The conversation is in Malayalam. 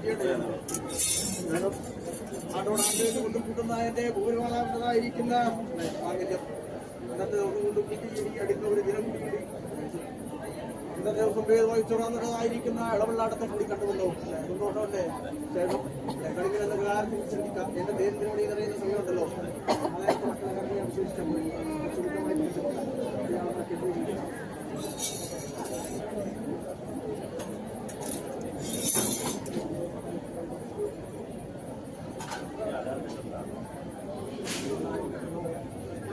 മാറാൻ വയ്യ കുറെ പിള്ളേർ കൂട്ടുന്നതിന്റെ ഭൂരിഭാഗമായിരിക്കുന്ന സാഹചര്യം ഇന്നത്തെ ദിവസം കൊണ്ട് കുട്ടി അടുത്ത ഒരു ദിനം കൂടി ഇന്നത്തെ ദിവസം പേര് വഹിച്ചുറന്നതായിരിക്കുന്ന ഇളവെള്ളാടത്തെ കൂടി കണ്ടുവല്ലോ സന്തോഷമല്ലേ ശേഷം കളിക്കുന്ന എന്ന കാര്യത്തിൽ ചിന്തിക്കാം എന്റെ പേരിനോട് പറയുന്ന സമയമുണ്ടല്ലോ അതായത് മക്കളെ